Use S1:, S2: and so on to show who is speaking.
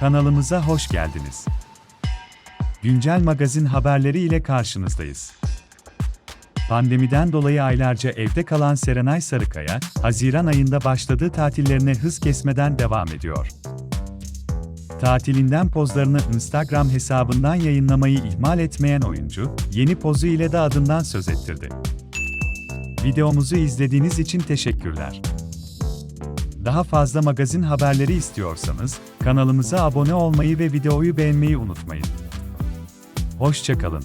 S1: Kanalımıza hoş geldiniz. Güncel magazin haberleri ile karşınızdayız. Pandemiden dolayı aylarca evde kalan Serenay Sarıkaya, Haziran ayında başladığı tatillerine hız kesmeden devam ediyor. Tatilinden pozlarını Instagram hesabından yayınlamayı ihmal etmeyen oyuncu, yeni pozu ile de adından söz ettirdi. Videomuzu izlediğiniz için teşekkürler. Daha fazla magazin haberleri istiyorsanız, kanalımıza abone olmayı ve videoyu beğenmeyi unutmayın. Hoşçakalın.